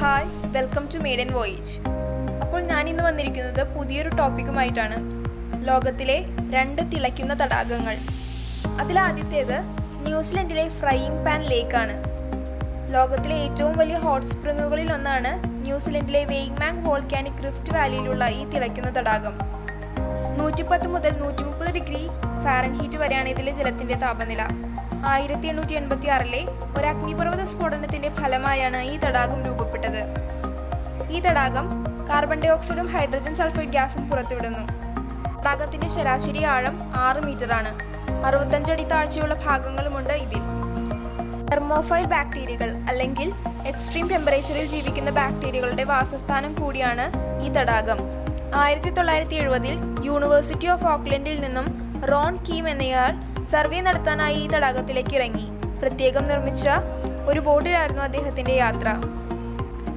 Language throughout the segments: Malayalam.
Hi welcome to maiden voyage അപ്പോൾ ഞാൻ ഇന്ന് വന്നിരിക്കുന്നത് പുതിയൊരു ടോപ്പിക്കുമായിട്ടാണ്. ലോകത്തിലെ രണ്ട് തിളയ്ക്കുന്ന തടാകങ്ങൾ. അതിലാദ്യത്തേത് ന്യൂസിലൻഡിലെ ഫ്രൈയിങ് പാൻ ലേക്കാണ് ലോകത്തിലെ ഏറ്റവും വലിയ ഹോട്ട് സ്പ്രിങ്ങുകളിൽ ഒന്നാണ് ന്യൂസിലൻഡിലെ വെയിങ്മാങ് വോൾക്കാനിക് റിഫ്റ്റ് വാലിയിലുള്ള ഈ തിളയ്ക്കുന്ന തടാകം. നൂറ്റിപ്പത്ത് മുതൽ നൂറ്റി മുപ്പത് ഡിഗ്രി ഫാരൻഹീറ്റ് വരെയാണ് ഇതിലെ ജലത്തിന്റെ താപനില. ആയിരത്തി എണ്ണൂറ്റി എൺപത്തി ആറിലെ ഒരു അഗ്നിപർവത സ്ഫോടനത്തിന്റെ ഫലമായാണ് ഈ തടാകം രൂപപ്പെട്ടത്. ഈ തടാകം കാർബൺ ഡൈ ഓക്സൈഡും ഹൈഡ്രജൻ സൾഫൈഡ് ഗ്യാസും പുറത്തുവിടുന്നു. തടാകത്തിന്റെ ശരാശരി ആഴം ആറ് മീറ്ററാണ് അറുപത്തഞ്ചടി താഴ്ചയുള്ള ഭാഗങ്ങളുമുണ്ട് ഇതിൽ. തെർമോഫൈൽ ബാക്ടീരിയകൾ അല്ലെങ്കിൽ എക്സ്ട്രീം ടെമ്പറേച്ചറിൽ ജീവിക്കുന്ന ബാക്ടീരിയകളുടെ വാസസ്ഥാനം കൂടിയാണ് ഈ തടാകം. ആയിരത്തി തൊള്ളായിരത്തി എഴുപതിൽ യൂണിവേഴ്സിറ്റി ഓഫ് ഓക്ലൻഡിൽ നിന്നും റോൺ കീം എന്നയാൾ സർവേ നടത്താനായി ഈ തടാകത്തിലേക്ക് ഇറങ്ങി. പ്രത്യേകം നിർമ്മിച്ച ഒരു ബോട്ടിലായിരുന്നു അദ്ദേഹത്തിന്റെ യാത്ര.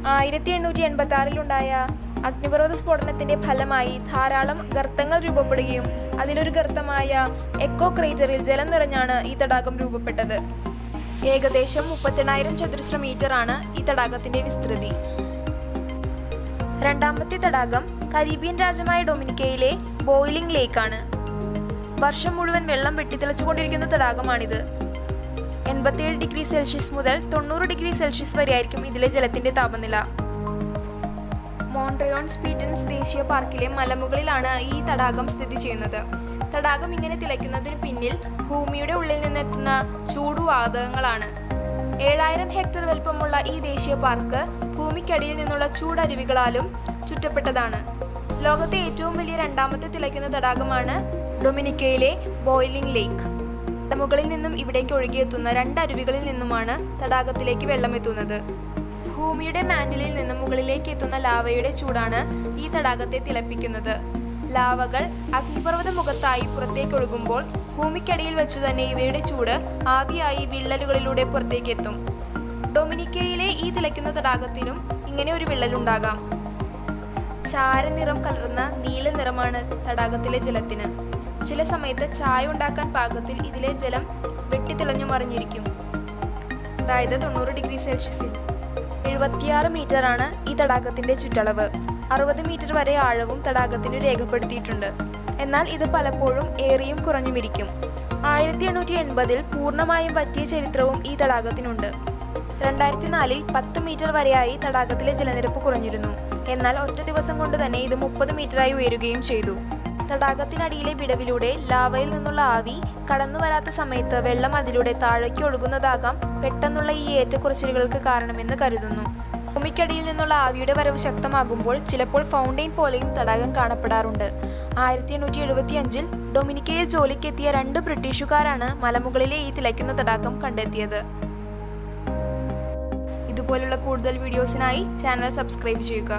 ആയിരത്തി എണ്ണൂറ്റി എൺപത്തി ആറിലുണ്ടായ അഗ്നിപർവത സ്ഫോടനത്തിന്റെ ഫലമായി ധാരാളം ഗർത്തങ്ങൾ രൂപപ്പെടുകയും അതിലൊരു ഗർത്തമായ എക്കോ ക്രേറ്ററിൽ ജലം നിറഞ്ഞാണ് ഈ തടാകം രൂപപ്പെട്ടത്. ഏകദേശം മുപ്പത്തിനായിരം ചതുരശ്ര ആണ് ഈ തടാകത്തിന്റെ വിസ്തൃതി. രണ്ടാമത്തെ തടാകം കരീബിയൻ രാജ്യമായ ഡൊമിനിക്കയിലെ ബോയിലിംഗ് ലേക്കാണ്. വർഷം മുഴുവൻ വെള്ളം വെട്ടിത്തെളിച്ചുകൊണ്ടിരിക്കുന്ന തടാകമാണിത്. എൺപത്തിയേഴ് ഡിഗ്രി സെൽഷ്യസ് മുതൽ തൊണ്ണൂറ് ഡിഗ്രി സെൽഷ്യസ് വരെയായിരിക്കും ഇതിലെ ജലത്തിന്റെ താപനില. മോൺട്രയോൺ സ്പീറ്റൻസ് ദേശീയ പാർക്കിലെ മലമുകളിലാണ് ഈ തടാകം സ്ഥിതി ചെയ്യുന്നത്. തടാകം ഇങ്ങനെ തിളയ്ക്കുന്നതിന് പിന്നിൽ ഭൂമിയുടെ ഉള്ളിൽ നിന്നെത്തുന്ന ചൂടുവാതകങ്ങളാണ്. ഏഴായിരം ഹെക്ടർ വലുപ്പമുള്ള ഈ ദേശീയ പാർക്ക് ഭൂമിക്കടിയിൽ നിന്നുള്ള ചൂടരുവികളാലും ചുറ്റപ്പെട്ടതാണ്. ലോകത്തെ ഏറ്റവും വലിയ രണ്ടാമത്തെ തിളയ്ക്കുന്ന തടാകമാണ് ഡൊമിനിക്കയിലെ ബോയിലിംഗ് ലേക്ക്. മുകളിൽ നിന്നും ഇവിടേക്ക് ഒഴുകിയെത്തുന്ന രണ്ട് അരുവികളിൽ നിന്നുമാണ് തടാകത്തിലേക്ക് വെള്ളമെത്തുന്നത്. ഭൂമിയുടെ മാൻഡിലിൽ നിന്നും മുകളിലേക്ക് എത്തുന്ന ലാവയുടെ ചൂടാണ് ഈ തടാകത്തെ തിളപ്പിക്കുന്നത്. ലാവകൾ അഗ്നിപർവത മുഖത്തായി പുറത്തേക്ക് ഒഴുകുമ്പോൾ ഭൂമിക്കടിയിൽ വെച്ചു തന്നെ ഇവയുടെ ചൂട് ആവിയായി വിള്ളലുകളിലൂടെ പുറത്തേക്ക് എത്തും ഡൊമിനിക്കയിലെ ഈ തിളയ്ക്കുന്ന തടാകത്തിലും ഇങ്ങനെ ഒരു വിള്ളലുണ്ടാകാം. ചാരനിറം കലർന്ന നീല നിറമാണ് തടാകത്തിലെ ജലത്തിന്. ചില സമയത്ത് ചായ ഉണ്ടാക്കാൻ പാകത്തിൽ ഇതിലെ ജലം വെട്ടിത്തിളഞ്ഞു മറിഞ്ഞിരിക്കും. അതായത് തൊണ്ണൂറ് ഡിഗ്രി സെൽഷ്യസിൽ. എഴുപത്തിയാറ് ആണ് ഈ തടാകത്തിന്റെ ചുറ്റളവ്. അറുപത് മീറ്റർ വരെ ആഴവും തടാകത്തിന് രേഖപ്പെടുത്തിയിട്ടുണ്ട്. എന്നാൽ ഇത് പലപ്പോഴും ഏറിയും കുറഞ്ഞുമിരിക്കും. ആയിരത്തി എണ്ണൂറ്റി എൺപതിൽ പൂർണമായും പറ്റിയ ചരിത്രവും ഈ തടാകത്തിനുണ്ട്. രണ്ടായിരത്തി നാലിൽ പത്ത് മീറ്റർ വരെയായി തടാകത്തിലെ ജലനിരപ്പ് കുറഞ്ഞിരുന്നു. എന്നാൽ ഒറ്റ ദിവസം കൊണ്ട് തന്നെ ഇത് മുപ്പത് മീറ്ററായി ഉയരുകയും ചെയ്തു. തടാകത്തിനടിയിലെ വിടവിലൂടെ ലാവയിൽ നിന്നുള്ള ആവി കടന്നു വരാത്ത സമയത്ത് വെള്ളം അതിലൂടെ താഴേക്ക് ഒഴുകുന്നതാകാം പെട്ടെന്നുള്ള ഈ ഏറ്റക്കുറച്ചിലുകൾക്ക് കാരണമെന്ന് കരുതുന്നു. ഭൂമിക്കടിയിൽ നിന്നുള്ള ആവിയുടെ വരവ് ശക്തമാകുമ്പോൾ ചിലപ്പോൾ ഫൗണ്ടെയിൻ പോലെയും തടാകം കാണപ്പെടാറുണ്ട്. ആയിരത്തി എണ്ണൂറ്റി എഴുപത്തി അഞ്ചിൽ ഡൊമിനിക്കയിൽ ജോലിക്കെത്തിയ രണ്ട് ബ്രിട്ടീഷുകാരാണ് മലമുകളിലെ ഈ തിളയ്ക്കുന്ന തടാകം കണ്ടെത്തിയത്. ഇതുപോലുള്ള കൂടുതൽ വീഡിയോസിനായി ചാനൽ സബ്സ്ക്രൈബ് ചെയ്യുക.